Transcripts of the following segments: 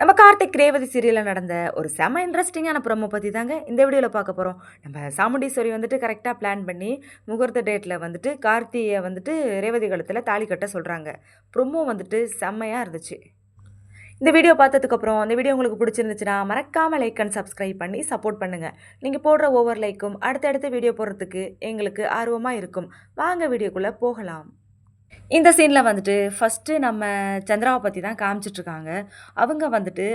நம்ம கார்த்திக் ரேவதி சீரியலில் நடந்த ஒரு செம இன்ட்ரெஸ்டிங்கான ப்ரொமோ பற்றி தாங்க இந்த வீடியோவில் பார்க்க போகிறோம் நம்ம சாமுண்டீஸ்வரி வந்துட்டு கரெக்டாக பிளான் பண்ணி முகூர்த்த டேட்டில் வந்துட்டு கார்த்தியை வந்துட்டு ரேவதி கழுத்தில் தாலி கட்ட சொல்கிறாங்க ப்ரொமோ வந்துட்டு செம்மையாக இருந்துச்சு. இந்த வீடியோ பார்த்ததுக்கப்புறம் இந்த வீடியோ உங்களுக்கு பிடிச்சிருந்துச்சுன்னா மறக்காமல் லைக் அண்ட் சப்ஸ்கிரைப் பண்ணி சப்போர்ட் பண்ணுங்கள் நீங்கள் போடுற ஒவ்வொரு லைக்கும் அடுத்தடுத்த வீடியோ போடுறதுக்கு எங்களுக்கு ஆர்வமாக இருக்கும். வாங்க வீடியோக்குள்ளே போகலாம். இந்த சீனில் வந்துட்டு ஃபஸ்ட்டு நம்ம சந்திராவை பற்றி தான் காமிச்சிட்ருக்காங்க அவங்க வந்துட்டு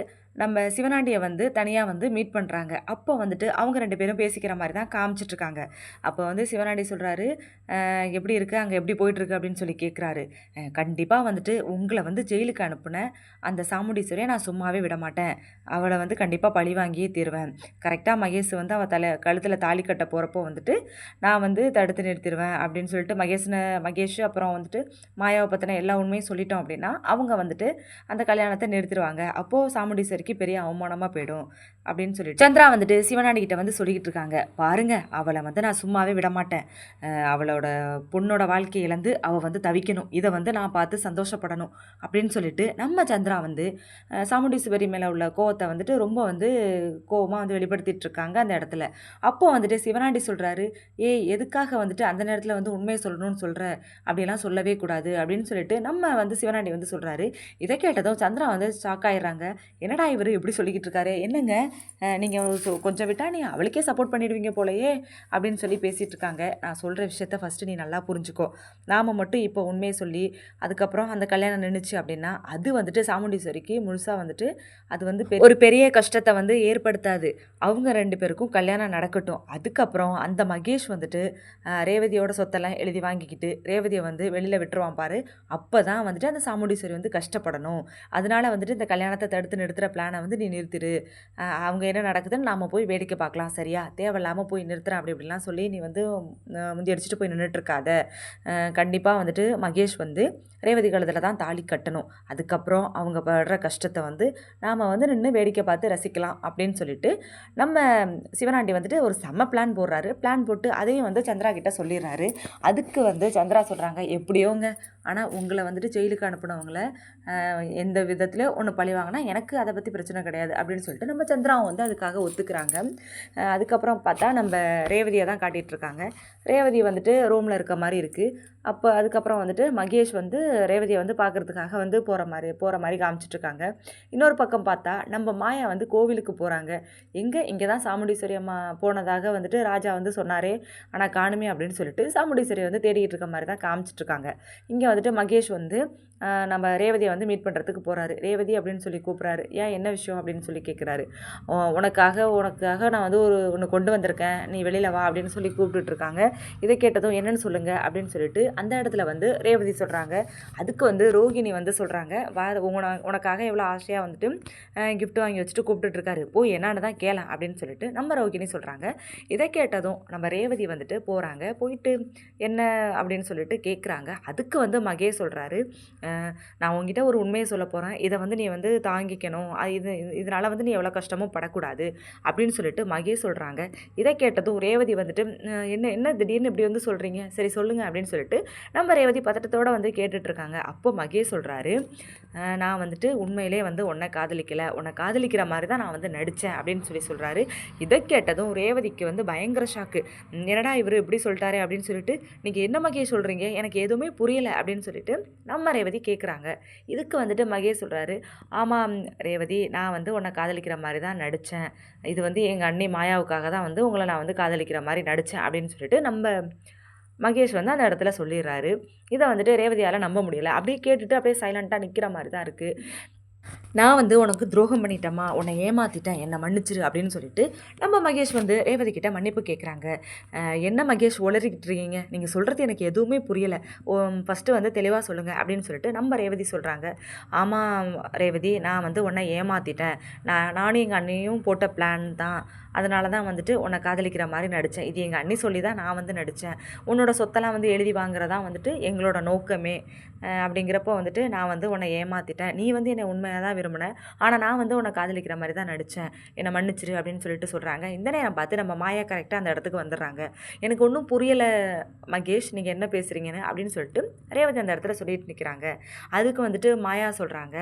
நம்ம சிவனாண்டியை வந்து தனியாக வந்து மீட் பண்ணுறாங்க அப்போ வந்துட்டு அவங்க ரெண்டு பேரும் பேசிக்கிற மாதிரி தான் காமிச்சிட்ருக்காங்க. அப்போ வந்து சிவனாண்டி சொல்கிறாரு எப்படி இருக்குது அங்கே எப்படி போயிட்டுருக்கு அப்படின்னு சொல்லி கேட்குறாரு கண்டிப்பாக வந்துட்டு உங்களை வந்து ஜெயிலுக்கு அனுப்புன அந்த சாமுண்டீஸ்வரியை நான் சும்மாவே விட மாட்டேன் அவளை வந்து கண்டிப்பாக பழி வாங்கியே தீருவேன். கரெக்டாக மகேஷ் வந்து அவள் தலை கழுத்தில் தாலி கட்ட போகிறப்போ வந்துட்டு நான் வந்து தடுத்து நிறுத்திடுவேன் அப்படின்னு சொல்லிட்டு மகேஷனை மகேஷ் அப்புறம் வந்துட்டு மாயாவை பற்றின எல்லா உண்மையும் சொல்லிட்டோம் அப்படின்னா அவங்க வந்துட்டு அந்த கல்யாணத்தை நிறுத்திடுவாங்க அப்போது சாமுண்டீஸ்வரிக்கு பெரிய அவமானமாக போயிடும் அப்படின்னு சொல்லிட்டு சந்திரா வந்துட்டு சிவனாண்டி கிட்ட வந்து சொல்லிக்கிட்டு இருக்காங்க. பாருங்க அவளை வந்து நான் சும்மாவே விட மாட்டேன். அவளோட பொண்ணோட வாழ்க்கை இழந்து அவள் வந்து தவிக்கணும். இதை வந்து நான் பார்த்து சந்தோஷப்படணும் அப்படின்னு சொல்லிட்டு நம்ம சந்திரா வந்து சாமுண்டீஸ்வரி மேலே உள்ள கோவத்தை வந்துட்டு ரொம்ப வந்து கோவமாக வந்து வெளிப்படுத்திட்டு இருக்காங்க அந்த இடத்துல. அப்போ வந்துட்டு சிவனாண்டி சொல்கிறாரு ஏய் எதுக்காக வந்துட்டு அந்த நேரத்தில் வந்து உண்மையை சொல்லணும்னு சொல்கிற அப்படிலாம் சொல்லவே கூடாது. அப்படின்னு சொல்லிட்டு நம்ம வந்து சிவனாண்டி வந்து சொல்கிறாரு இதை கேட்டதும் சந்திரா வந்து ஷாக் ஆயிடுறாங்க. என்னடா இவர் எப்படி சொல்லிக்கிட்டு இருக்காரு? என்னங்க நீங்கள் கொஞ்சம் விட்டால் நீ அவளுக்கே சப்போர்ட் பண்ணிடுவீங்க போலயே அப்படின்னு சொல்லி பேசிகிட்டு இருக்காங்க. நான் சொல்கிற விஷயத்த ஃபஸ்ட்டு நீ நல்லா புரிஞ்சுக்கோ. நாம் மட்டும் இப்போ உண்மையை சொல்லி அதுக்கப்புறம் அந்த கல்யாணம் நின்றுச்சு அப்படின்னா அது வந்துட்டு சாமுண்டீஸ்வரிக்கு முழுசாக வந்துட்டு அது வந்து பெ- ஒரு பெரிய கஷ்டத்தை வந்து ஏற்படுத்தாது. அவங்க ரெண்டு பேருக்கும் கல்யாணம் நடக்கட்டும். அதுக்கப்புறம் அந்த மகேஷ் வந்துட்டு ரேவதியோட சொத்தெல்லாம் எழுதி வாங்கிக்கிட்டு ரேவதியை வந்து வெளியில் விட்டுருவான் பாரு. அப்போ தான் வந்துட்டு அந்த சாமுண்டீஸ்வரி வந்து கஷ்டப்படணும். அதனால் வந்துட்டு இந்த கல்யாணத்தை தடுத்து நிறுத்துகிற பிளான் வந்து நீ நிறுத்திடு அவங்க என்ன நடக்குதுன்னு நாம் போய் வேடிக்கை பார்க்கலாம் சரியா? தேவையில்லாமல் போய் நிறுத்துறேன் அப்படி இப்படிலாம் சொல்லி நீ வந்து ஆஹ், முந்தி அடிச்சுட்டு போய் நின்றுட்டுருக்காத கண்டிப்பாக வந்துட்டு மகேஷ் வந்து ரேவதி காலத்தில் தான் தாலி கட்டணும். அதுக்கப்புறம் அவங்க படுற கஷ்டத்தை வந்து நாம் வந்து நின்று வேடிக்கை பார்த்து ரசிக்கலாம் அப்படின்னு சொல்லிட்டு நம்ம சிவனாண்டி வந்துட்டு ஒரு செம்ம பிளான் போடுறாரு. பிளான் போட்டு அதையும் வந்து சந்திரா கிட்ட சொல்லிடுறாரு. அதுக்கு வந்து சந்திரா சொல்கிறாங்க எப்படியோங்க? ஆனால் உங்களை வந்துட்டு ஜெயிலுக்கு அனுப்புனவங்கள எந்த விதத்தில் ஒன்று பழி வாங்கினா எனக்கு அதை பற்றி பிரச்சனை கிடையாது அப்படின்னு சொல்லிட்டு நம்ம சந்திராவும் வந்து அதுக்காக ஒத்துக்கிறாங்க. அதுக்கப்புறம் பார்த்தா நம்ம ரேவதியை தான் காட்டிகிட்ருக்காங்க ரேவதி வந்துட்டு ரூமில் இருக்க மாதிரி இருக்குது அப்போ அதுக்கப்புறம் வந்துட்டு மகேஷ் வந்து ரேவதியை வந்து பார்க்குறதுக்காக வந்து போகிற மாதிரி போகிற மாதிரி காமிச்சிட்ருக்காங்க இன்னொரு பக்கம் பார்த்தா நம்ம மாயா வந்து கோவிலுக்கு போகிறாங்க எங்கே? இங்கே தான் சாமுண்டீஸ்வரி அம்மா போனதாக வந்துட்டு ராஜா வந்து சொன்னாரே. ஆனால் காணுமே அப்படின்னு சொல்லிட்டு சாமுண்டீஸ்வரி வந்து தேடிக்கிட்டு இருக்க மாதிரி தான் காமிச்சிட்ருக்காங்க இங்கே வந்துட்டு மகேஷ் வந்து நம்ம ரேவதியை வந்து மீட் பண்ணுறதுக்கு போகிறாரு ரேவதி அப்படின்னு சொல்லி கூப்பிட்றாரு. ஏன் என்ன விஷயம்? அப்படின்னு சொல்லி கேட்குறாரு உனக்காக உனக்காக நான் வந்து ஒரு ஒன்று கொண்டு வந்திருக்கேன். நீ வெளியில் வா அப்படின்னு சொல்லி கூப்பிட்டுட்ருக்காங்க இதை கேட்டதும் என்னன்னு சொல்லுங்கள் அப்படின்னு சொல்லிட்டு அந்த இடத்துல வந்து ரேவதி சொல்கிறாங்க அதுக்கு வந்து ரோகிணி வந்து சொல்கிறாங்க வா உன உனக்காக எவ்வளோ ஆசையாக வந்துட்டு கிஃப்ட் வாங்கி வச்சுட்டு கூப்பிட்டுட்ருக்காரு போய் என்னன்னு தான் கேளேன் அப்படின்னு சொல்லிட்டு நம்ம ரோகிணி சொல்கிறாங்க இதை கேட்டதும் நம்ம ரேவதி வந்துட்டு போகிறாங்க போயிட்டு என்ன அப்படின்னு சொல்லிட்டு கேட்குறாங்க அதுக்கு வந்து மகேஷ் சொல்கிறாரு நான் உங்ககிட்ட ஒரு உண்மையை சொல்ல போகிறேன் இதை வந்து நீ வந்து தாங்கிக்கணும். இது இதனால் வந்து நீ எவ்வளோ கஷ்டமும் படக்கூடாது அப்படின்னு சொல்லிட்டு மகேஷ் சொல்கிறாங்க இதை கேட்டதும் ரேவதி வந்துட்டு என்ன என்ன திடீர்னு இப்படி வந்து சொல்கிறீங்க சரி சொல்லுங்கள் அப்படின்னு சொல்லிட்டு நம்ம ரேவதி பதட்டத்தோட வந்து கேட்டுட்ருக்காங்க அப்போ மகேஷ் சொல்கிறாரு நான் வந்துட்டு உண்மையிலே வந்து உன்னை காதலிக்கலை. உன்னை காதலிக்கிற மாதிரி தான் நான் வந்து நடித்தேன் அப்படின்னு சொல்லி சொல்கிறாரு இதை கேட்டதும் ரேவதிக்கு வந்து பயங்கர ஷாக்கு என்னடா இவர் இப்படி சொல்லிட்டாரே அப்படின்னு சொல்லிட்டு நீங்கள் என்ன மகேஷ் சொல்கிறீங்க எனக்கு எதுவுமே புரியலை. அப்படின்னு சொல்லிட்டு நம்ம ரேவதி கேட்குறாங்க இதுக்கு வந்துட்டு மகேஷ் சொல்கிறாரு ஆமாம் ரேவதி நான் வந்து உன்னை காதலிக்கிற மாதிரி தான் நடித்தேன் இது வந்து எங்கள் அண்ணி மாயாவுக்காக தான் வந்து உங்களை நான் வந்து காதலிக்கிற மாதிரி நடித்தேன் அப்படின்னு சொல்லிட்டு நம்ம மகேஷ் வந்து அந்த இடத்துல சொல்லிடுறாரு. இதை வந்துட்டு ரேவதியால் நம்ப முடியல. அப்படியே கேட்டுட்டு அப்படியே சைலண்ட்டாக நிற்கிற மாதிரி தான் இருக்குது நான் வந்து உனக்கு துரோகம் பண்ணிட்டேம்மா. உன்னை ஏமாத்திட்டேன். என்னை மன்னிச்சிரு அப்படின்னு சொல்லிட்டு நம்ம மகேஷ் வந்து ரேவதி கிட்ட மன்னிப்பு கேட்குறாங்க என்ன மகேஷ் உளறிக்கிட்டு இருக்கீங்க? நீங்கள் சொல்கிறது எனக்கு எதுவுமே புரியலை. ஃபஸ்ட்டு வந்து தெளிவாக சொல்லுங்கள் அப்படின்னு சொல்லிட்டு நம்ம ரேவதி சொல்கிறாங்க ஆமாம் ரேவதி நான் வந்து உன்னை ஏமாற்றிட்டேன் நான் நானும் எங்கள் அண்ணியும் போட்ட பிளான் தான். அதனால தான் வந்துட்டு உன்னை காதலிக்கிற மாதிரி நடித்தேன் இது எங்கள் அண்ணி சொல்லி தான் நான் வந்து நடித்தேன் உன்னோட சொத்தெல்லாம் வந்து எழுதி வாங்குறதா வந்துட்டு எங்களோட நோக்கமே. அப்படிங்கிறப்போ வந்துட்டு நான் வந்து உன்னை ஏமாற்றிட்டேன் நீ வந்து என்னை உண்மையாக தான் விரும்பின. ஆனால் நான் வந்து உன்னை காதலிக்கிற மாதிரி தான் நடித்தேன் என்னை மன்னிச்சிரு அப்படின்னு சொல்லிட்டு சொல்கிறாங்க இந்த நேரம் பார்த்து நம்ம மாயா கரெக்டாக அந்த இடத்துக்கு வந்துடுறாங்க. எனக்கு ஒன்றும் புரியலை மகேஷ் நீங்கள் என்ன பேசுகிறீங்கன்னு அப்படின்னு சொல்லிட்டு ரேவதி அந்த இடத்துல சொல்லிட்டு நிற்கிறாங்க அதுக்கு வந்துட்டு மாயா சொல்கிறாங்க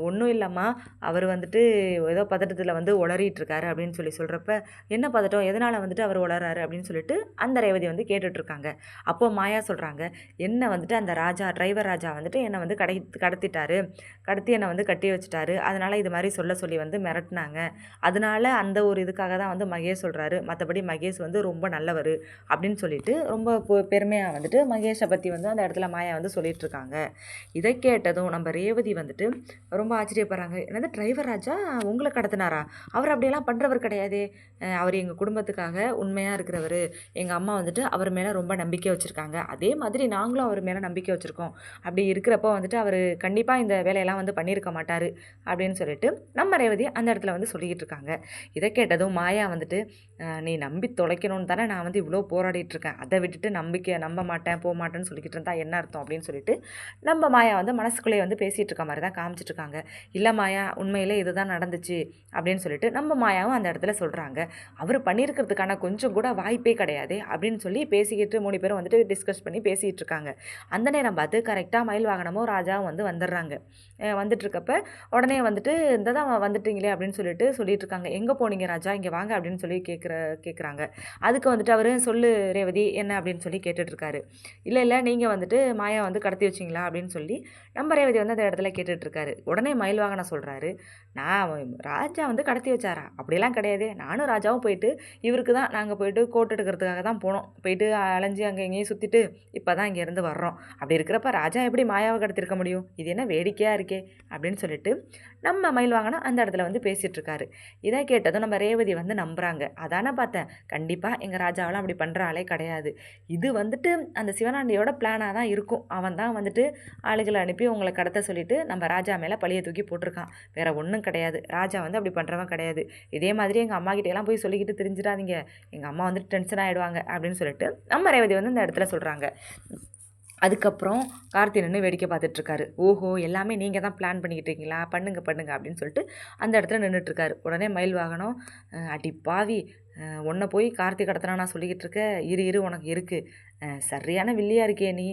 ஒன்றும் இல்லைம்மா. அவர் வந்துட்டு ஏதோ பதட்டத்தில் வந்து உளறிட்டுருக்காரு அப்படின்னு சொல்லி சொல்கிறப்ப என்ன பதட்டம்? எதனால் வந்துட்டு அவர் உளறாரு? அப்படின்னு சொல்லிட்டு அந்த ரேவதி வந்து கேட்டுட்ருக்காங்க அப்போது மாயா சொல்கிறாங்க என்ன வந்துட்டு அந்த ராஜா டிரைவர் ராஜா வந்துட்டு என்னை வந்து கடை கடத்திட்டாரு. கடத்தி என்னை வந்து கட்டி வச்சுட்டாரு. அதனால் இது மாதிரி சொல்ல சொல்லி வந்து மிரட்டினாங்க. அதனால அந்த ஒரு இதுக்காக தான் வந்து மகேஷ் சொல்கிறாரு மற்றபடி மகேஷ் வந்து ரொம்ப நல்லவர். அப்படின்னு சொல்லிட்டு ரொம்ப பொ- பெருமையாக வந்துட்டு மகேஷை பற்றி வந்து அந்த இடத்துல மாயா வந்து சொல்லிகிட்ருக்காங்க இதை கேட்டதும் நம்ம ரேவதி வந்துட்டு ரொம்ப ஆச்சரியப்படுறாங்க. என்னது டிரைவர் ராஜா? உங்களை கடத்தினாரா? அவர் அப்படியெல்லாம் பண்ணுறவர் கிடையாது. அவர் எங்கள் குடும்பத்துக்காக உண்மையாக இருக்கிறவர். எங்கள் அம்மா வந்துட்டு அவர் மேலே ரொம்ப நம்பிக்கை வச்சுருக்காங்க. அதே மாதிரி நாங்களும் அவர் மேலே நம்பிக்கை வச்சுருக்கோம். அப்படி இருக்கிறப்போ வந்துட்டு அவர் கண்டிப்பாக இந்த வேலையெல்லாம் வந்து பண்ணியிருக்க மாட்டார் அப்படின்னு சொல்லிட்டு நம்ம ரேவதி அந்த இடத்துல வந்து சொல்லிக்கிட்டு இருக்காங்க. இதை கேட்டதும் மாயா வந்துட்டு நீ நம்பி தொலைக்கணும்னு தானே நான் வந்து இவ்வளோ போராடிட்டுருக்கேன். அதை விட்டுட்டு நம்பிக்கை நம்ப மாட்டேன் போக மாட்டேன்னு சொல்லிக்கிட்டு இருந்தா என்ன அர்த்தம்? அப்படின்னு சொல்லிட்டு நம்ம மாயா வந்து மனசுக்குள்ளேயே வந்து பேசிகிட்டு இருக்க மாதிரி தான் காமிச்சிட்ருக்காங்க இல்லை மாயா உண்மையிலே இதுதான் நடந்துச்சு. அப்படின்னு சொல்லிட்டு நம்ம மாயாவும் அந்த இடத்துல சொல்கிறாங்க அவர் பண்ணியிருக்கிறதுக்கான கொஞ்சம் கூட வாய்ப்பே கிடையாது. அப்படின்னு சொல்லி பேசிக்கிட்டு மூணு பேரும் வந்துட்டு டிஸ்கஸ் பண்ணி பேசிகிட்டு இருக்காங்க அந்த நேரம் பார்த்து கரெக்டாக மயில் வாகனமும் ராஜாவும் வந்து வந்துடுறாங்க. வந்துட்டுருக்கப்ப உடனே வந்துட்டு இந்த தான் வந்துட்டீங்களே அப்படின்னு சொல்லிட்டு சொல்லிட்டு இருக்காங்க எங்கே போனீங்க ராஜா? இங்கே வாங்க அப்படின்னு சொல்லி கேட்க கேட்குற கேட்குறாங்க. அதுக்கு வந்துட்டு அவர் சொல்லு ரேவதி என்ன? அப்படின்னு சொல்லி கேட்டுட்டு இருக்காரு இல்லை இல்லை நீங்கள் வந்துட்டு மாயா வந்து கடத்தி வச்சிங்களா? அப்படின்னு சொல்லி நம்ம ரேவதி வந்து அந்த இடத்துல கேட்டுட்ருக்காரு. உடனே மயில் வாகனம் சொல்கிறாரு நான் ராஜா வந்து கடத்தி வச்சாரா? அப்படிலாம் கிடையாது. நானும் ராஜாவும் போயிட்டு இவருக்கு தான் நாங்கள் போயிட்டு கோட் எடுக்கிறதுக்காக தான் போனோம். போயிட்டு அலைஞ்சு அங்கே எங்கேயும் சுற்றிட்டு இப்போ தான் இங்கேருந்து வர்றோம். அப்படி இருக்கிறப்ப ராஜா எப்படி மாயாவை கடத்திருக்க முடியும்? இது என்ன வேடிக்கையாக இருக்கே? அப்படின்னு சொல்லிட்டு நம்ம மயில் வாங்கினா அந்த இடத்துல வந்து பேசிகிட்ருக்காரு இதை கேட்டதும் நம்ம ரேவதி வந்து நம்புகிறாங்க அதான் பார்த்தேன். கண்டிப்பாக எங்கள் ராஜாவெல்லாம் அப்படி பண்ணுற ஆளே கிடையாது. இது வந்துட்டு அந்த சிவனாண்டியோட பிளானாக தான் இருக்கும். அவன் தான் வந்துட்டு ஆளுகளை அனுப்பி உங்களை கடத்த சொல்லிட்டு நம்ம ராஜா மேலே பழிய தூக்கி போட்டிருக்கான். வேற ஒன்றும் கிடையாது. ராஜா வந்து அப்படி பண்ணுறவன் கிடையாது. இதே மாதிரி எங்கள் அம்மா கிட்டேலாம் போய் சொல்லிக்கிட்டு தெரிஞ்சிடாதீங்க. எங்கள் அம்மா வந்துட்டு டென்ஷன் ஆகிடுவாங்க அப்படின்னு சொல்லிட்டு நம்ம ரேவதி வந்து இந்த இடத்துல சொல்கிறாங்க அதுக்கப்புறம் கார்த்தி நின்று வேடிக்கை பார்த்துட்ருக்காரு. ஓஹோ எல்லாமே நீங்கள் தான் பிளான் பண்ணிக்கிட்டு இருக்கீங்களா பண்ணுங்க பண்ணுங்க அப்படின்னு சொல்லிட்டு அந்த இடத்துல நின்றுட்டுருக்காரு உடனே மயில் வாகனம் அடி பாவி உன்னை போய் கார்த்தி கடத்தினா நான் சொல்லிக்கிட்டு இருக்க இரு இரு உனக்கு இருக்குது சரியான வில்லியாக இருக்கே நீ.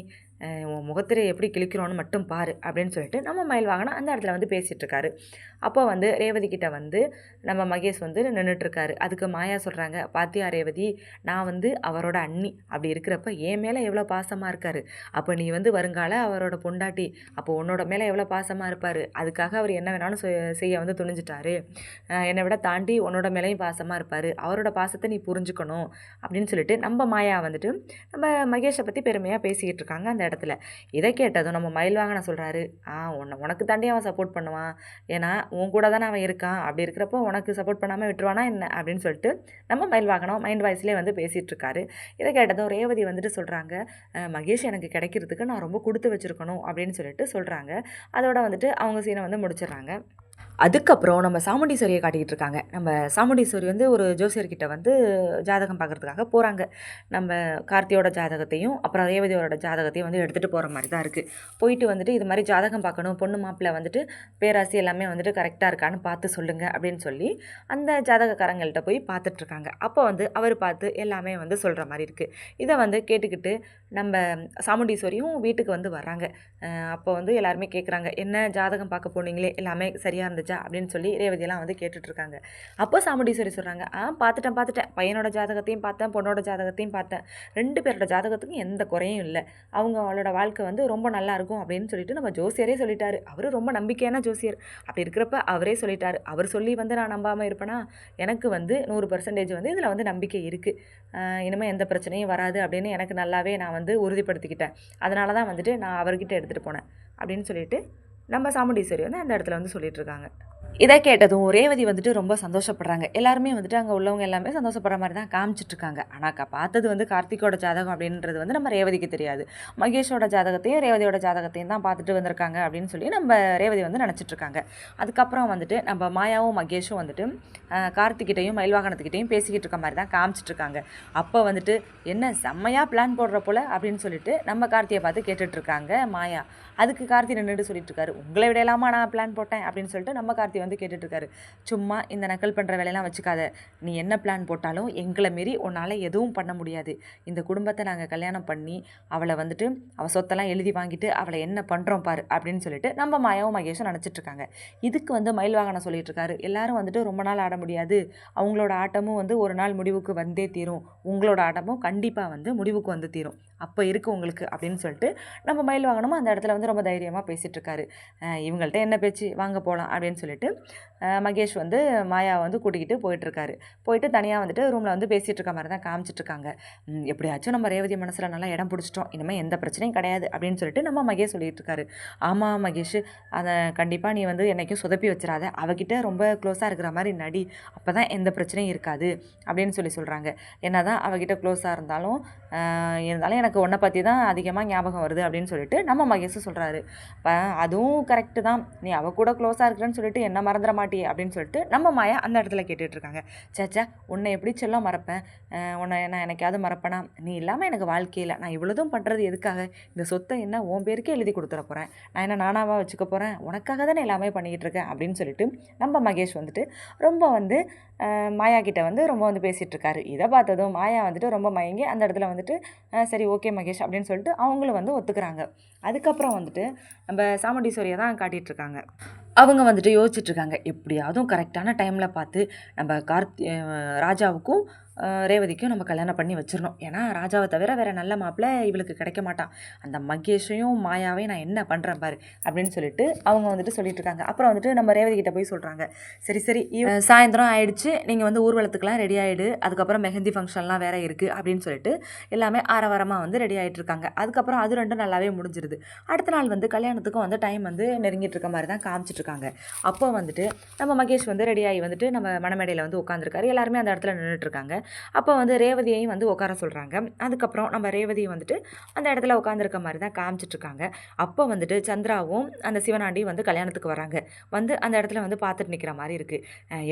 உன் முகத்திரை எப்படி கிழிக்கிறோன்னு மட்டும் பாரு அப்படின்னு சொல்லிட்டு நம்ம மயில் வாங்கினா அந்த இடத்துல வந்து பேசிகிட்ருக்காரு அப்போ வந்து ரேவதி கிட்ட வந்து நம்ம மகேஷ் வந்து நின்றுட்டுருக்காரு அதுக்கு மாயா சொல்கிறாங்க பாத்தியா ரேவதி நான் வந்து அவரோட அண்ணி. அப்படி இருக்கிறப்ப என் மேலே எவ்வளோ பாசமாக இருக்காரு. அப்போ நீ வந்து வருங்கால அவரோட பொண்டாட்டி. அப்போ உன்னோட மேலே எவ்வளோ பாசமாக இருப்பார். அதுக்காக அவர் என்ன வேணாலும் செய்- செய்ய வந்து துணிஞ்சிட்டாரு. என்னை விட தாண்டி உன்னோட மேலேயும் பாசமாக இருப்பார். அவரோட பாசத்தை நீ புரிஞ்சுக்கணும். அப்படின்னு சொல்லிட்டு நம்ம மாயா வந்துட்டு நம்ம மகேஷை பற்றி பெருமையாக பேசிக்கிட்டு இருக்காங்க அந்த இடத்துல. இதை கேட்டதும் நம்ம மயில் வாகனம் சொல்கிறாரு ஆ உன்னை உனக்கு தாண்டி அவன் சப்போர்ட் பண்ணுவான். ஏன்னா உன் கூட தானே அவன் இருக்கான். அப்படி இருக்கிறப்போ உனக்கு சப்போர்ட் பண்ணாமல் விட்டுருவானா என்ன? அப்படின்னு சொல்லிட்டு நம்ம மயில் வாகனம் மைண்ட் வாய்ஸ்லேயே வந்து பேசிகிட்ருக்காரு இதை கேட்டதும் ரேவதி வந்துட்டு சொல்கிறாங்க மகேஷ் எனக்கு கிடைக்கிறதுக்கு நான் ரொம்ப கொடுத்து வச்சுருக்கணும். அப்படின்னு சொல்லிட்டு சொல்கிறாங்க அதோட வந்துட்டு அவங்க சீனை வந்து முடிச்சிடுறாங்க. அதுக்கப்புறம் நம்ம சாமுண்டீஸ்வரியை காட்டிக்கிட்டு இருக்காங்க. நம்ம சாமுண்டீஸ்வரி வந்து ஒரு ஜோசியர்கிட்ட வந்து ஜாதகம் பார்க்குறதுக்காக போகிறாங்க நம்ம கார்த்தியோட ஜாதகத்தையும் அப்புறம் ரேவதியோட ஜாதகத்தையும் வந்து எடுத்துகிட்டு போகிற மாதிரி தான் இருக்குது போயிட்டு வந்துட்டு இது மாதிரி ஜாதகம் பார்க்கணும் பொண்ணு மாப்பிள்ளை வந்துட்டு பேராசி எல்லாமே வந்துட்டு கரெக்டாக இருக்கான்னு பார்த்து சொல்லுங்கள் அப்படின்னு சொல்லி அந்த ஜாதகக்காரங்கள்ட்ட போய் பார்த்துட்ருக்காங்க அப்போ வந்து அவர் பார்த்து எல்லாமே வந்து சொல்கிற மாதிரி இருக்குது இதை வந்து கேட்டுக்கிட்டு நம்ம சாமுண்டீஸ்வரியும் வீட்டுக்கு வந்து வராங்க அப்போ வந்து எல்லாருமே கேட்குறாங்க என்ன ஜாதகம் பார்க்க போனீங்களே? எல்லாமே சரியாக இருந்தது அப்படின்னு சொல்லி ரேவதியெல்லாம் வந்து கேட்டுட்ருக்காங்க. அப்போ சாமுண்டீஸ்வரி சொல்கிறாங்க ஆ பார்த்துட்டேன் பார்த்துட்டேன். பையனோட ஜாதகத்தையும் பார்த்தேன் பொண்ணோட ஜாதகத்தையும் பார்த்தேன். ரெண்டு பேரோட ஜாதகத்துக்கும் எந்த குறையும் இல்லை. அவங்க அவளோட வாழ்க்கை வந்து ரொம்ப நல்லா இருக்கும் அப்படின்னு சொல்லிட்டு நம்ம ஜோசியரே சொல்லிட்டாரு. அவரு ரொம்ப நம்பிக்கையான ஜோசியர். அப்படி இருக்கிறப்ப அவரே சொல்லிட்டாரு. அவர் சொல்லி வந்து நான் நம்பாமல் இருப்பேனா? எனக்கு வந்து நூறு பர்சன்டேஜ் வந்து இதில் வந்து நம்பிக்கை இருக்குது இனிமேல் எந்த பிரச்சனையும் வராது அப்படின்னு எனக்கு நல்லாவே நான் வந்து உறுதிப்படுத்திக்கிட்டேன். அதனால தான் வந்துட்டு நான் அவர்கிட்ட எடுத்துகிட்டு போனேன் அப்படின்னு சொல்லிட்டு நம்ம சாமுண்டீஸ்வரி வந்து அந்த இடத்துல வந்து சொல்லிட்டு இருக்காங்க. இதை கேட்டதும் ரேவதி வந்துட்டு ரொம்ப சந்தோஷப்படுறாங்க. எல்லாருமே வந்துட்டு அங்கே உள்ளவங்க எல்லாமே சந்தோஷப்படுற மாதிரி தான் காமிச்சிட்டு இருக்காங்க பார்த்தது வந்து கார்த்திகோட ஜாதகம் அப்படின்றது வந்து நம்ம ரேவதிக்கு தெரியாது. மகேஷோட ஜாதகத்தையும் ரேவதியோட ஜாதகத்தையும் தான் பார்த்துட்டு வந்திருக்காங்க அப்படின்னு சொல்லி நம்ம ரேவதி வந்து நினச்சிட்டு இருக்காங்க அதுக்கப்புறம் வந்துட்டு நம்ம மாயாவும் மகேஷும் வந்துட்டு ஆஹ், கார்த்திகிட்டையும் மயில்வாகனத்துக்கிட்டையும் பேசிக்கிட்டு இருக்க மாதிரி தான் காமிச்சிட்டு இருக்காங்க அப்போ வந்துட்டு என்ன செம்மையாக பிளான் போடுற போல அப்படின்னு சொல்லிட்டு நம்ம கார்த்தியை பார்த்து கேட்டுட்டு இருக்காங்க மாயா. அதுக்கு கார்த்தி நின்றுட்டு சொல்லிட்டு இருக்காரு உங்களை விடையலாமா நான் பிளான் போட்டேன்? அப்படின்னு சொல்லிட்டு நம்ம கார்த்தி வந்து கேட்டுட்ருக்காரு. சும்மா இந்த நக்கல் பண்ணுற வேலையெல்லாம் வச்சுக்காத. நீ என்ன பிளான் போட்டாலும் எங்களை மீறி உன்னால் எதுவும் பண்ண முடியாது. இந்த குடும்பத்தை நாங்கள் கல்யாணம் பண்ணி அவளை வந்துட்டு அவள் சொத்தெல்லாம் எழுதி வாங்கிட்டு அவளை என்ன பண்ணுறோம் பாரு அப்படின்னு சொல்லிட்டு நம்ம மாயாவும் மகேஷும் நினச்சிட்ருக்காங்க. இதுக்கு வந்து மயில் வாகனம் சொல்லிட்டு இருக்காரு எல்லாரும் வந்துட்டு ரொம்ப நாள் ஆட முடியாது. அவங்களோட ஆட்டமும் வந்து ஒரு நாள் முடிவுக்கு வந்தே தீரும். உங்களோட ஆட்டமும் கண்டிப்பாக வந்து முடிவுக்கு வந்து தீரும். அப்போ இருக்குது உங்களுக்கு அப்படின்னு சொல்லிட்டு நம்ம மயில் வாங்கினோமோ அந்த இடத்துல வந்து ரொம்ப தைரியமாக பேசிகிட்ருக்காரு இவங்கள்ட்ட என்ன பேச்சு? வாங்க போகலாம் அப்படின்னு சொல்லிட்டு மகேஷ் வந்து மாயாவை வந்து கூட்டிக்கிட்டு போயிட்டுருக்காரு போயிட்டு தனியாக வந்துட்டு ரூமில் வந்து பேசிகிட்டு இருக்க மாதிரி தான் காமிச்சிட்ருக்காங்க எப்படியாச்சும் நம்ம ரேவதி மனசில் நல்லா இடம் பிடிச்சிட்டோம். இனிமேல் எந்த பிரச்சனையும் கிடையாது அப்படின்னு சொல்லிட்டு நம்ம மகேஷ் சொல்லிகிட்ருக்காரு இருக்காரு. ஆமாம் மகேஷ் அதை கண்டிப்பாக நீ வந்து என்னைக்கும் சொதப்பி வச்சிடாத. அவகிட்ட ரொம்ப க்ளோஸாக இருக்கிற மாதிரி நடி. அப்போ தான் எந்த பிரச்சனையும் இருக்காது அப்படின்னு சொல்லி சொல்கிறாங்க என்ன தான் அவகிட்ட க்ளோஸாக இருந்தாலும் இருந்தாலும் எனக்கு உன்னை பற்றி தான் அதிகமாக ஞாபகம் வருது அப்படின்னு சொல்லிட்டு நம்ம மகேஷும் சொல்கிறாரு இப்போ அதுவும் கரெக்டு தான். நீ அவ கூட க்ளோஸாக இருக்கிறேன்னு சொல்லிட்டு என்ன மறந்துட மாட்டியே அப்படின்னு சொல்லிட்டு நம்ம மாயா அந்த இடத்துல கேட்டுட்ருக்காங்க சேச்சா உன்னை எப்படி சொல்ல மறப்பேன்? உன்னை நான் எனக்காவது மறப்பேனா? நீ இல்லாமல் எனக்கு வாழ்க்கையில் நான் இவ்வளோதும் பண்ணுறது எதுக்காக? இந்த சொத்தை என்ன உன் பேருக்கே எழுதி கொடுத்துட போகிறேன் நான் என்ன நானாவா வச்சுக்க போகிறேன் உனக்காக தானே எல்லாமே பண்ணிக்கிட்டு இருக்கேன் அப்படின்னு சொல்லிட்டு நம்ம மகேஷ் வந்துட்டு ரொம்ப வந்து மாயா கிட்ட வந்து ரொம்ப வந்து பேசிகிட்டு இருக்காரு இதை பார்த்ததும் மாயா வந்துட்டு ரொம்ப மயங்கி அந்த இடத்துல வந்துட்டு சரி ஓகே மகேஷ் அப்படின்னு சொல்லிட்டு அவங்களும் வந்து ஒத்துக்கிறாங்க. அதுக்கப்புறம் வந்துட்டு நம்ம சாமுண்டீஸ்வரியை தான் காட்டிகிட்ருக்காங்க அவங்க வந்துட்டு யோசிச்சுட்ருக்காங்க எப்படியாவதும் கரெக்டான டைமில் பார்த்து நம்ம கார்த்தி ராஜாவுக்கும் ரேவதிக்கும் நம்ம கல்யாணம் பண்ணி வச்சிடணும். ஏன்னா ராஜாவை தவிர வேறு நல்ல மாப்பிள்ளை இவளுக்கு கிடைக்க மாட்டான். அந்த மகேஷையும் மாயாவையும் நான் என்ன பண்ணுறேன் பாரு அப்படின்னு சொல்லிட்டு அவங்க வந்துட்டு சொல்லிட்டு இருக்காங்க. அப்புறம் வந்துட்டு நம்ம ரேவதி கிட்ட போய் சொல்கிறாங்க சரி சரி இவ- சாயந்தரம் ஆயிடுச்சு. நீங்கள் வந்து ஊர்வலத்துக்குலாம் ரெடி ஆகிடு அதுக்கப்புறம் மெஹந்தி ஃபங்க்ஷன்லாம் வேறு இருக்குது அப்படின்னு சொல்லிட்டு எல்லாமே ஆரவாரமாக வந்து ரெடி ஆகிட்டு இருக்காங்க. அதுக்கப்புறம் அது ரெண்டும் நல்லாவே முடிஞ்சிருது. அடுத்த நாள் வந்து கல்யாணத்துக்கும் வந்து டைம் வந்து நெருங்கிட்டு இருக்க மாதிரி தான் காமிச்சிட்டு இருக்காங்க. அப்போ வந்துட்டு நம்ம மகேஷ் வந்து ரெடியாகி வந்துட்டு நம்ம மணமேடையில் வந்து உட்காந்துருக்காரு எல்லாருமே அந்த இடத்துல நின்றுட்டு இருக்காங்க. அப்போ வந்து ரேவதியையும் வந்து உட்கார சொல்கிறாங்க அதுக்கப்புறம் நம்ம ரேவதியை வந்துட்டு அந்த இடத்துல உட்காந்துருக்க மாதிரி தான் காமிச்சிட்டு இருக்காங்க அப்போ வந்துட்டு சந்திராவும் அந்த சிவனாண்டியும் வந்து கல்யாணத்துக்கு வராங்க. வந்து அந்த இடத்துல வந்து பார்த்துட்டு நிற்கிற மாதிரி இருக்குது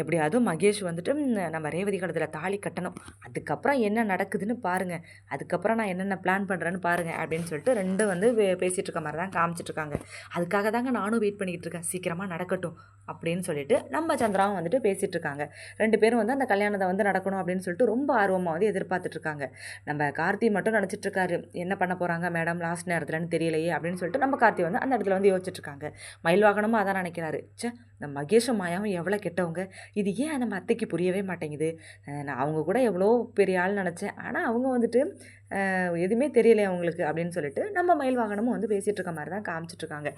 எப்படியாவது மகேஷ் வந்துட்டு நம்ம ரேவதி கடத்தில் தாலி கட்டணும். அதுக்கப்புறம் என்ன நடக்குதுன்னு பாருங்கள் அதுக்கப்புறம் நான் என்னென்ன பிளான் பண்ணுறேன்னு பாருங்கள் அப்படின்னு சொல்லிட்டு ரெண்டும் வந்து பேசிகிட்டு இருக்க மாதிரி தான் காமிச்சிட்ருக்காங்க. அதுக்காக தாங்க நானும் வெயிட் பண்ணிக்கிட்டு இருக்கேன். சீக்கிரமாக நடக்கட்டும் அப்படின்னு சொல்லிட்டு நம்ம சந்திராவும் வந்துட்டு பேசிகிட்டு இருக்காங்க ரெண்டு பேரும் வந்து அந்த கல்யாணத்தை வந்து நடக்கணும் அப்படின்னு சொல்லிட்டு ரொம்ப ஆர்வமாக வந்து எதிர்பார்த்துட்டு இருக்காங்க நம்ம கார்த்தி மட்டும் நினச்சிட்டு இருக்காரு என்ன பண்ண போகிறாங்க மேடம்? லாஸ்ட் நேரத்துலன்னு தெரியலையே அப்படின்னு சொல்லிட்டு நம்ம கார்த்தி வந்து அந்த இடத்துல வந்து யோசிச்சுட்ருக்காங்க. மயில் வாகனமும் அதான் நினைக்கிறாரு. ச்சே இந்த மகேஷும் மாயாவும் எவ்வளோ கெட்டவங்க. இது ஏன் நம்ம அத்தைக்கு புரியவே மாட்டேங்குது? நான் அவங்க கூட எவ்வளோ பெரிய ஆள் நினச்சேன். ஆனால் அவங்க வந்துட்டு எதுவுமே தெரியலையே அவங்களுக்கு அப்படின்னு சொல்லிட்டு நம்ம மயில் வாகனமும் வந்து பேசிகிட்டு இருக்க மாதிரி தான் காமிச்சிட்ருக்காங்க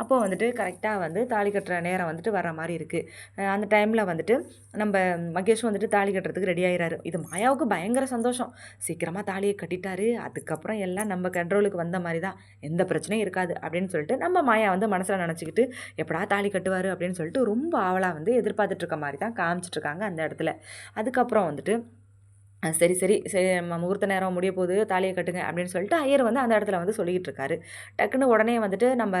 அப்போது வந்துட்டு கரெக்டாக வந்து தாலி கட்டுற நேரம் வந்துட்டு வர மாதிரி இருக்குது அந்த டைமில் வந்துட்டு நம்ம மகேஷும் வந்துட்டு தாலி கட்டுறதுக்கு ரெடி ஆகிறாரு இது மாயாவுக்கு பயங்கர சந்தோஷம். சீக்கிரமாக தாலியை கட்டிட்டாரு. அதுக்கப்புறம் எல்லாம் நம்ம கண்ட்ரோலுக்கு வந்த மாதிரி தான். எந்த பிரச்சனையும் இருக்காது அப்படின்னு சொல்லிட்டு நம்ம மாயா வந்து மனசில் நினச்சிக்கிட்டு எப்படா தாலி கட்டுவார் அப்படின்னு சொல்லிட்டு ரொம்ப ஆவலாக வந்து எதிர்பார்த்துட்ருக்க மாதிரி தான் காமிச்சிட்ருக்காங்க அந்த இடத்துல. அதுக்கப்புறம் வந்துட்டு சரி சரி சரி நம்ம முகூர்த்த நேரம் முடிய போகுது தாலியை கட்டுங்க அப்படின்னு சொல்லிட்டு ஐயர் வந்து அந்த இடத்துல வந்து சொல்லிக்கிட்டு இருக்காரு. டக்குன்னு உடனே வந்துட்டு நம்ம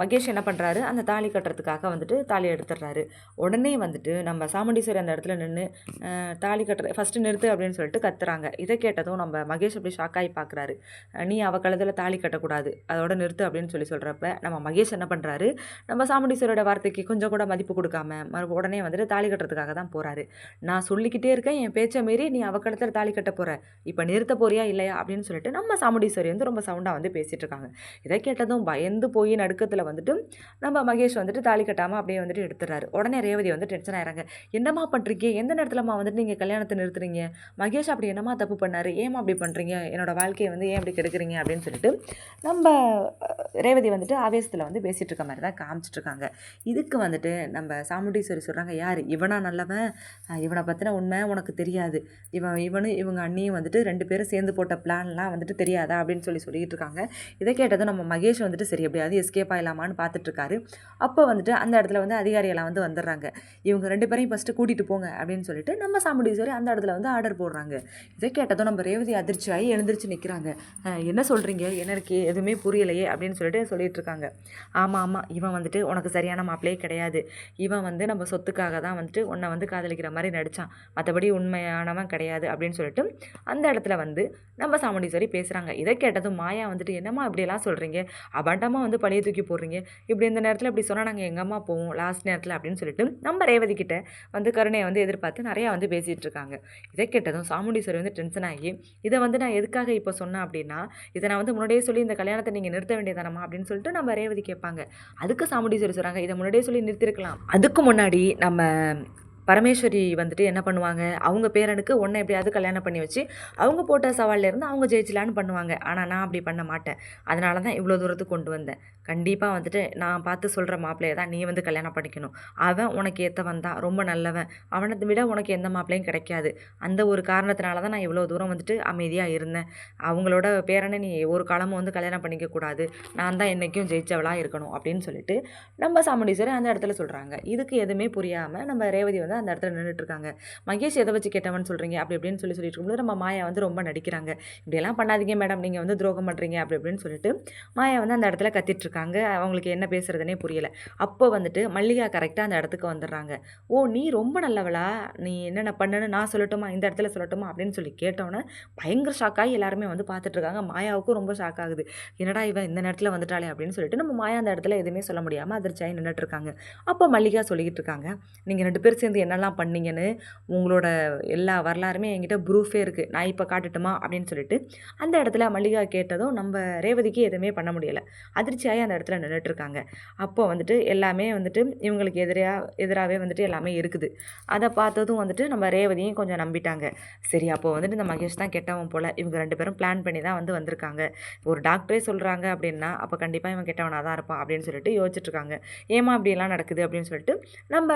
மகேஷ் என்ன பண்ணுறாரு அந்த தாலி கட்டுறதுக்காக வந்துட்டு தாலி எடுத்துடுறாரு. உடனே வந்துட்டு நம்ம சாமுண்டீஸ்வரி அந்த இடத்துல நின்று தாலி கட்டுற ஃபஸ்ட்டு நிறுத்து அப்படின்னு சொல்லிட்டு கத்துறாங்க. இதை கேட்டதும் நம்ம மகேஷ் அப்படி ஷாக் ஆகி பார்க்குறாரு நீ அவ கழுத்தில் தாலி கட்டக்கூடாது. அதோட நிறுத்து அப்படின்னு சொல்லி சொல்கிறப்ப நம்ம மகேஷ் என்ன பண்ணுறாரு நம்ம சாமுண்டீஸ்வரோட வார்த்தைக்கு கொஞ்சம் கூட மதிப்பு கொடுக்காம மறு உடனே வந்துட்டு தாலி கட்டுறதுக்காக தான் போகிறாரு நான் சொல்லிக்கிட்டே இருக்கேன் என் பேச்சை மீறி நீ அவ கழுத்தில் தாலி கட்ட போகிற இப்போ நிறுத்த போறியா இல்லையா அப்படின்னு சொல்லிட்டு நம்ம சாமுண்டீஸ்வரி வந்து ரொம்ப சவுண்டாக வந்து பேசிகிட்டு இருக்காங்க. இதை கேட்டதும் பயந்து போய் நடு நடுக்கத்தில் வந்துட்டு நம்ம மகேஷ் வந்துட்டு தாலி கட்டாமல் அப்படியே வந்துட்டு எடுத்துறாரு. உடனே ரேவதி வந்து டென்ஷன் ஆகிறாங்க என்னம்மா பண்ணுறீங்க எந்த நேரத்துலம்மா வந்துட்டு நீங்கள் கல்யாணத்தை நிறுத்துறீங்க? மகேஷ் அப்படி என்னம்மா தப்பு பண்ணார்? ஏம்மா அப்படி பண்ணுறீங்க என்னோடய வாழ்க்கையை வந்து ஏன் அப்படி கெடுக்குறீங்க? அப்படின்னு சொல்லிட்டு நம்ம ரேவதி வந்துட்டு ஆவேசத்தில் வந்து பேசிகிட்டு இருக்க மாதிரி தான் காமிச்சிட்ருக்காங்க இதுக்கு வந்துட்டு நம்ம சாமுண்டீஸ்வரி சொல்கிறாங்க யார்? இவனா நல்லவன்? இவனை பற்றின உண்மை உனக்கு தெரியாது. இவன் இவனு இவங்க அண்ணியும் வந்துட்டு ரெண்டு பேரும் சேர்ந்து போட்ட பிளான்லாம் வந்துட்டு தெரியாதா? அப்படின்னு சொல்லி சொல்லிட்டு இருக்காங்க. இதை கேட்டதும் நம்ம மகேஷ் வந்துட்டு சரி எப்படியாவது எஸ்கே ஆகலாமான்னு பார்த்துட்ருக்காரு. அப்போ வந்துட்டு அந்த இடத்துல வந்து அதிகாரியெல்லாம் வந்து வந்துடுறாங்க. இவங்க ரெண்டு பேரையும் ஃபஸ்ட்டு கூட்டிகிட்டு போங்க அப்படின்னு சொல்லிட்டு நம்ம சாமுண்டீஸ்வரி அந்த இடத்துல வந்து ஆர்டர் போடுறாங்க. இதை கேட்டதும் நம்ம ரேவதி அதிர்ச்சி ஆகி எழுந்திரிச்சு நிற்கிறாங்க என்ன சொல்கிறீங்க எனக்கு எதுவுமே புரியலையே அப்படின்னு சொல்லிட்டு சொல்லிட்டு இருக்காங்க ஆமாம் ஆமாம் இவன் வந்துட்டு உனக்கு சரியான மாப்பிளையே கிடையாது. இவன் வந்து நம்ம சொத்துக்காக தான் வந்துட்டு உன்னை வந்து காதலிக்கிற மாதிரி நடித்தான் மற்றபடி உண்மையானவன் கிடையாது அப்படின்னு சொல்லிட்டு அந்த இடத்துல வந்து நம்ம சாமுண்டீஸ்வரி பேசுகிறாங்க இதை கேட்டதும் மாயா வந்துட்டு என்னம்மா இப்படியெல்லாம் சொல்கிறீங்க அபாண்டமாக வந்து பழைய தூக்கி போடுறீங்க. இப்படி இந்த நேரத்தில் இப்படி சொன்னால் நாங்கள் எங்கள் அம்மா போவோம் லாஸ்ட் நேரத்தில் அப்படின்னு சொல்லிட்டு நம்ம ரேவதி கிட்ட வந்து கருணையை வந்து எதிர்பார்த்து நிறையா வந்து பேசிகிட்டு இருக்காங்க. இதை கேட்டதும் சாமுண்டீஸ்வரி வந்து டென்ஷன் ஆகி இதை வந்து நான் எதுக்காக இப்போ சொன்னேன் அப்படின்னா இதை நான் வந்து முன்னாடியே சொல்லி இந்த கல்யாணத்தை நீங்கள் நிறுத்த வேண்டியதானமா அப்படின்னு சொல்லிட்டு நம்ம ரேவதி கேட்பாங்க. அதுக்கு சாமுண்டீஸ்வரி சொல்கிறாங்க இதை முன்னாடியே சொல்லி நிறுத்திருக்கலாம் அதுக்கு முன்னாடி நம்ம பரமேஸ்வரி வந்துட்டு என்ன பண்ணுவாங்க? அவங்க பேரனுக்கு ஒன்றை எப்படியாவது கல்யாணம் பண்ணி வச்சு அவங்க போட்ட சவால்ல இருந்து அவங்க ஜெயிச்சலான்னு பண்ணுவாங்க. ஆனால் நான் அப்படி பண்ண மாட்டேன். அதனால தான் இவ்வளோ தூரத்துக்கு கொண்டு வந்தேன். கண்டிப்பாக வந்துட்டு நான் பார்த்து சொல்கிற மாப்பிள்ளையை தான் நீ வந்து கல்யாணம் பண்ணிக்கணும். அவன் உனக்கு ஏற்றவன் தான் ரொம்ப நல்லவன். அவனை விட உனக்கு எந்த மாப்பிள்ளையும் கிடைக்காது. அந்த ஒரு காரணத்தினால தான் நான் இவ்வளோ தூரம் வந்துட்டு அமைதியாக இருந்தேன். அவங்களோட பேரனை நீ ஒரு காலமும் வந்து கல்யாணம் பண்ணிக்க கூடாது. நான் தான் என்றைக்கும் ஜெயிச்சவளாக இருக்கணும் அப்படின்னு சொல்லிட்டு நம்ம சாமுண்டீஸ்வரி அந்த இடத்துல சொல்கிறாங்க இதுக்கு எதுவுமே புரியாமல் நம்ம ரேவதி வந்து அந்த இடத்துல நின்றுட்டு இருக்காங்க மகேஷ் எதை வச்சு கேட்டவன் சொல்கிறீங்க அப்படி அப்படின்னு சொல்லி சொல்லிட்டு இருக்கும்போது நம்ம மாயா வந்து ரொம்ப நடிக்கிறாங்க. இப்படியெல்லாம் பண்ணாதீங்க மேடம். நீங்கள் வந்து துரோகம் பண்ணுறீங்க அப்படி இப்படின்னு சொல்லிட்டு மாயா வந்து அந்த இடத்துல கத்திட்டு இருக்காங்க அவங்களுக்கு என்ன பேசுறதுனே புரியலை. அப்போ வந்துட்டு மல்லிகா கரெக்டாக அந்த இடத்துக்கு வந்துடுறாங்க. ஓ நீ ரொம்ப நல்லவளா. நீ என்னென்ன பண்ணுன்னு நான் சொல்லட்டுமா? இந்த இடத்துல சொல்லட்டுமா? அப்படின்னு சொல்லி கேட்டோன்னே பயங்கர ஷாக்காகி எல்லாருமே வந்து பார்த்துட்ருக்காங்க மாயாவுக்கும் ரொம்ப ஷாக் ஆகுது. என்னடா இவன் இந்த நேரத்தில் வந்துட்டாளே? அப்படின்னு சொல்லிட்டு நம்ம மாயா அந்த இடத்துல எதுவுமே சொல்ல முடியாமல் அதிர்ச்சியாகி நின்றுட்டு இருக்காங்க அப்போ மல்லிகா சொல்லிக்கிட்டு இருக்காங்க நீங்கள் ரெண்டு பேர் சேர்ந்து என்னெல்லாம் பண்ணீங்கன்னு உங்களோட எல்லா வரலாறுமே என்கிட்ட ப்ரூஃபே இருக்குது நான் இப்போ காட்டுட்டுமா? அப்படின்னு சொல்லிட்டு அந்த இடத்துல மல்லிகா கேட்டதும் நம்ம ரேவதிக்கு எதுவுமே பண்ண முடியலை. அதிர்ச்சியாகி அந்த இடத்துல நின்றுட்டுருக்காங்க அப்போது அப்போ வந்துட்டு எல்லாமே வந்துட்டு இவங்களுக்கு எதிராக எதிராகவே வந்துட்டு எல்லாமே இருக்குது. அதை பார்த்ததும் வந்துட்டு நம்ம ரேவதியும் கொஞ்சம் நம்பிட்டாங்க. சரி அப்போது வந்துட்டு இந்த மகேஷ் தான் கெட்டவன் போல். இவங்க ரெண்டு பேரும் பிளான் பண்ணி தான் வந்து வந்திருக்காங்க. ஒரு டாக்டரே சொல்கிறாங்க அப்படின்னா அப்போ கண்டிப்பாக இவன் கெட்டவனாக தான் இருப்பான் அப்படின்னு சொல்லிட்டு யோசிச்சுட்ருக்காங்க. ஏமா அப்படிலாம் நடக்குது அப்படின்னு சொல்லிட்டு நம்ம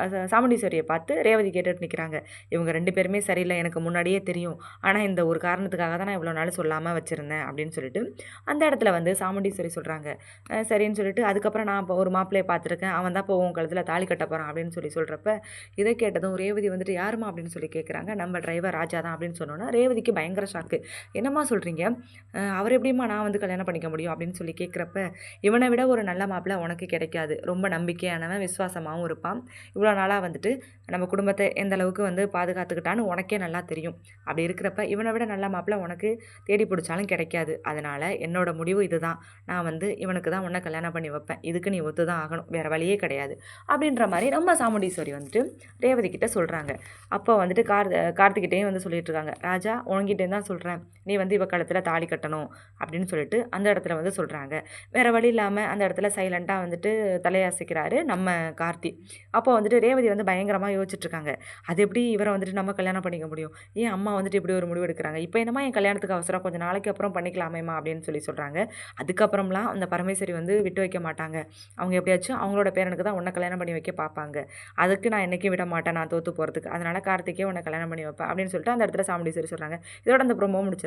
அஹ், சாமுண்டீஸ்வரியை பார்த்து ரேவதி கேட்டுட்டு நிற்கிறாங்க இவங்க ரெண்டு பேருமே சரியில்லை எனக்கு முன்னாடியே தெரியும். ஆனால் இந்த ஒரு காரணத்துக்காக தான் நான் இவ்வளோ நாள் சொல்லாமல் வச்சுருந்தேன் அப்படின்னு சொல்லிட்டு அந்த இடத்துல வந்து சாமுண்டீஸ்வரி சொல்கிறாங்க சரின்னு சொல்லிட்டு அதுக்கப்புறம் நான் இப்போ ஒரு மாப்பிள்ளையை பார்த்துருக்கேன். அவன் தான் இப்போ உன் கழுத்தில் தாலி கட்ட போகிறான் அப்படின்னு சொல்லி சொல்கிறப்ப இதை கேட்டதும் ரேவதி வந்துட்டு யாருமா அப்படின்னு சொல்லி கேட்குறாங்க நம்ம டிரைவர் ராஜா தான் அப்படின்னு சொன்னோன்னா ரேவதிக்கு பயங்கர ஷாக்கு என்னம்மா சொல்கிறீங்க அவர் எப்படிம்மா நான் வந்து கல்யாணம் பண்ணிக்க முடியும்? அப்படின்னு சொல்லி கேட்குறப்ப இவனை விட ஒரு நல்ல மாப்பிள்ளை உனக்கு கிடைக்காது. ரொம்ப நம்பிக்கையானவன் விசுவாசமாகவும் இருப்பான். இவ்வளோ நாளாக வந்து வந்துட்டு நம்ம குடும்பத்தை எந்த அளவுக்கு வந்து பாதுகாத்துக்கிட்டான்னு உனக்கே நல்லா தெரியும். அப்படி இருக்கிறப்ப இவனை விட நல்ல மாப்பிள்ள உனக்கு தேடி பிடிச்சாலும் கிடைக்காது. அதனால் என்னோட முடிவு இதுதான். நான் வந்து இவனுக்கு தான் உன்னை கல்யாணம் பண்ணி வைப்பேன். இதுக்கு நீ ஒத்து தான் ஆகணும். வேறு வழியே கிடையாது. அப்படின்ற மாதிரி நம்ம சாமுண்டீஸ்வரி வந்துட்டு ரேவதி கிட்டே சொல்கிறாங்க அப்போ வந்துட்டு கார் கார்த்திகிட்டேயும் வந்து சொல்லிட்டு இருக்காங்க. ராஜா உனங்கிட்டே தான் சொல்கிறேன் நீ வந்து இவ கழுத்தில் தாலி கட்டணும் அப்படின்னு சொல்லிட்டு அந்த இடத்துல வந்து சொல்கிறாங்க வேறு வழி இல்லாமல் அந்த இடத்துல சைலண்ட்டாக வந்துட்டு தலையாசிக்கிறாரு நம்ம கார்த்தி. அப்போ வந்துட்டு ரேவதி வந்து பயங்கரமாக யோசிச்சுட்ருக்காங்க. அது எப்படி இவரை வந்துட்டு நம்ம கல்யாணம் பண்ணிக்க முடியும்? ஏன் அம்மா வந்துட்டு இப்படி ஒரு முடிவு எடுக்கிறாங்க? இப்போ என்னமா என் கல்யாணத்துக்கு அவசரம்? கொஞ்சம் நாளைக்கு அப்புறம் பண்ணிக்கலாமேம்மா அப்படின்னு சொல்லி சொல்கிறாங்க அதுக்கப்புறம்லாம் அந்த பரமேஸ்வரி வந்து விட்டு வைக்க மாட்டாங்க. அவங்க எப்படியாச்சும் அவங்களோட பேரனுக்கு தான் உன்னை கல்யாணம் பண்ணி வைக்க பார்ப்பாங்க. அதுக்கு நான் என்றைக்கும் விட மாட்டேன். நான் தோற்று போகிறதுக்கு அதனால் கார்த்திகே உன்னை கல்யாணம் பண்ணி வைப்பேன் அப்படின்னு சொல்லிட்டு அந்த இடத்துல சாமுண்டீஸ்வரி சொல்கிறாங்க இதோட அந்த ப்ரோமோ முடிச்சிடறாங்க.